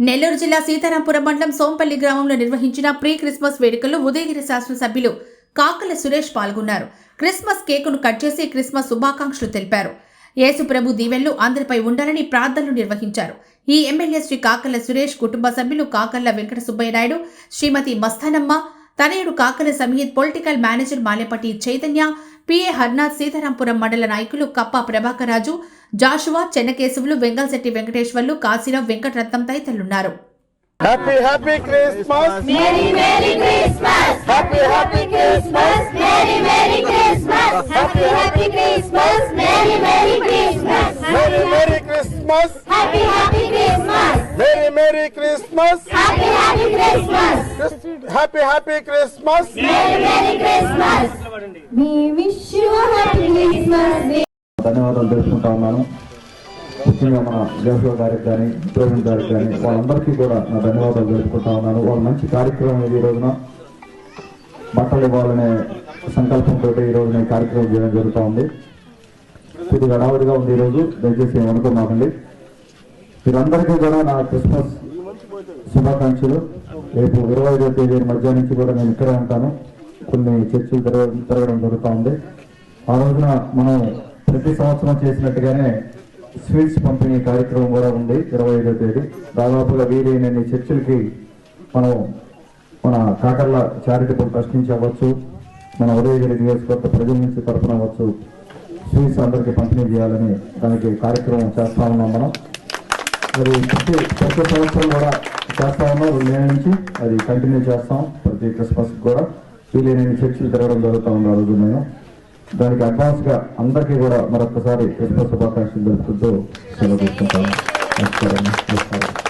నెల్లూరు జిల్లా సీతారాంపురం మండలం సోంపల్లి గ్రామంలో నిర్వహించిన ప్రీ క్రిస్మస్ వేడుకల్లో ఉదయగిరి శాసనసభ్యులు కాకల సురేష్ పాల్గొన్నారు. క్రిస్మస్ కేకును కట్ చేసి క్రిస్మస్ శుభాకాంక్షలు తెలిపారు. యేసు ప్రభు అందరిపై ఉండాలని ప్రార్థనలు నిర్వహించారు. ఈ ఎమ్మెల్యే శ్రీ కాకల సురేష్ కుటుంబ సభ్యులు కాకల్ల వెంకట సుబ్బయ్య నాయుడు శ్రీమతి మస్తానమ్మ తనయుడు Kakala Sameed political manager Malepati Chaitanya PA Harnath Sitarampuram మండల నాయకులు కప్ప ప్రభాకర్ రాజు జాషువా చెన్నకేశవులు వెంగల్శెట్టి వెంకటేశ్వర్లు కాశీరావు వెంకటరత్నం తదితరులున్నారు happy happy Christmas Merry Merry Christmas! Happy happy Christmas! Merry Merry Christmas! Happy Happy Christmas! Merry Merry Christmas! Merry merry Christmas Happy Happy Christmas! Merry merry Christmas Happy Happy Christmas! Happy happy Christmas Merry Merry Christmas! We wish you a happy Christmas! We ధన్యవాదాలు తెలుసుకుంటా ఉన్నాను. ముఖ్యంగా మన Joshua గారికి కానీ programme గారికి కానీ వాళ్ళందరికీ కూడా నా ధన్యవాదాలు తెలుపుకుంటా ఉన్నాను. వాళ్ళ మంచి కార్యక్రమం ఇది ఈ రోజున. బట్టలు ఇవ్వాలనే సంకల్పంతో ఈ రోజున ఈ కార్యక్రమం చేయడం జరుగుతూ ఉంది. కొద్దిగా హడావుడిగా ఉంది ఈరోజు దయచేసి ఏమనుకోమాకండి. మీరందరికీ కూడా నా క్రిస్మస్ శుభాకాంక్షలు. రేపు ఇరవై ఐదో తేదీ మధ్యాహ్నం నుంచి కూడా నేను ఇక్కడే ఉంటాను. కొన్ని చర్చలు జరగడం తిరగడం జరుగుతూ ఉంది. ఆ రోజున మనం ప్రతి సంవత్సరం చేసినట్టుగానే స్వీట్స్ పంపిణీ కార్యక్రమం కూడా ఉంది ఇరవై ఐదో తేదీ. దాదాపుగా వీలైనన్ని చర్చలకి మనం మన కాకర్ల చారిటబుల్ ట్రస్ట్ నుంచి అవ్వచ్చు మన ఉదయగిరి నియోజకవర్గ ప్రజల నుంచి తరఫున అవ్వచ్చు స్వీట్స్ అందరికీ పంపిణీ చేయాలని దానికి కార్యక్రమం చేస్తా ఉన్నాం మనం. మరి ప్రతి ప్రతి సంవత్సరం కూడా చేస్తా ఉన్నాం రెండు నుంచి అది కంటిన్యూ చేస్తాం ప్రతి క్రిస్మస్ కూడా. వీలైన చర్చలు తిరగడం జరుగుతూ ఉంది ఆ రోజు నేను దానికి అడ్వాన్స్గా అందరికీ కూడా మరొకసారి క్రిస్మస్ శుభాకాంక్షలు తెలుపుకుంటూ సెలవు తీసుకుంటాను. నమస్కారం. నమస్కారం.